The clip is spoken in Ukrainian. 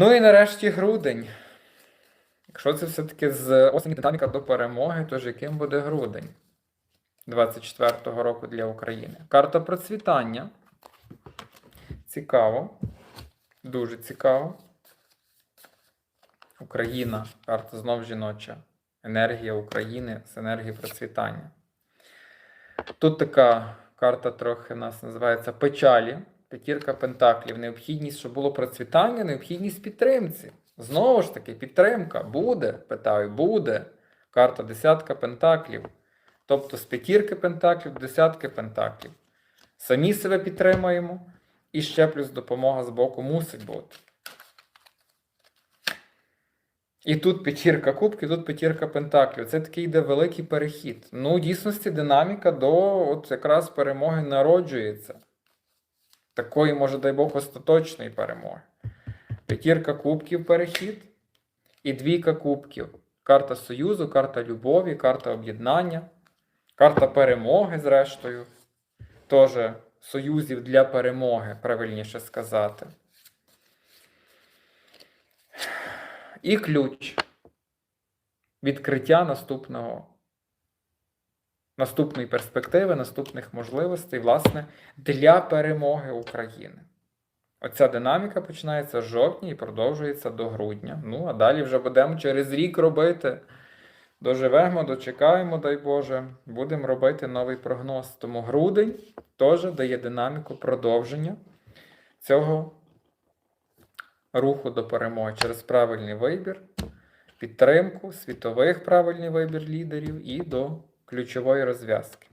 Ну і нарешті грудень. Якщо це все-таки з осені динаміка до перемоги, то ж яким буде грудень 24-го року для України? Карта процвітання. Цікаво. Дуже цікаво. Україна, карта знов жіноча. Енергія України з енергії процвітання. Тут така карта трохи в нас називається печалі. П'ятірка пентаклів. Необхідність, щоб було процвітання, необхідність підтримці. Знову ж таки, підтримка буде. Питаю, буде. Карта десятка пентаклів. Тобто з п'ятірки пентаклів десятки пентаклів. Самі себе підтримаємо. І ще плюс допомога з боку мусить бути. І тут п'ятірка кубків, тут п'ятірка пентаклів. Це такий йде великий перехід. Ну, в дійсності, динаміка до от якраз перемоги народжується. Такої, може, дай Бог, остаточної перемоги. П'ятірка кубків перехід і двійка кубків. Карта Союзу, карта любові, карта об'єднання, карта перемоги, зрештою. Теж союзів для перемоги, правильніше сказати. І ключ відкриття наступного, наступної перспективи, наступних можливостей, власне, для перемоги України. Оця динаміка починається з жовтня і продовжується до грудня. Ну, а далі вже будемо через рік робити. Доживемо, дочекаємо, дай Боже, будемо робити новий прогноз. Тому грудень теж дає динаміку продовження цього руху до перемоги через правильний вибір, підтримку світових правильний вибір лідерів і до ключової розв'язки.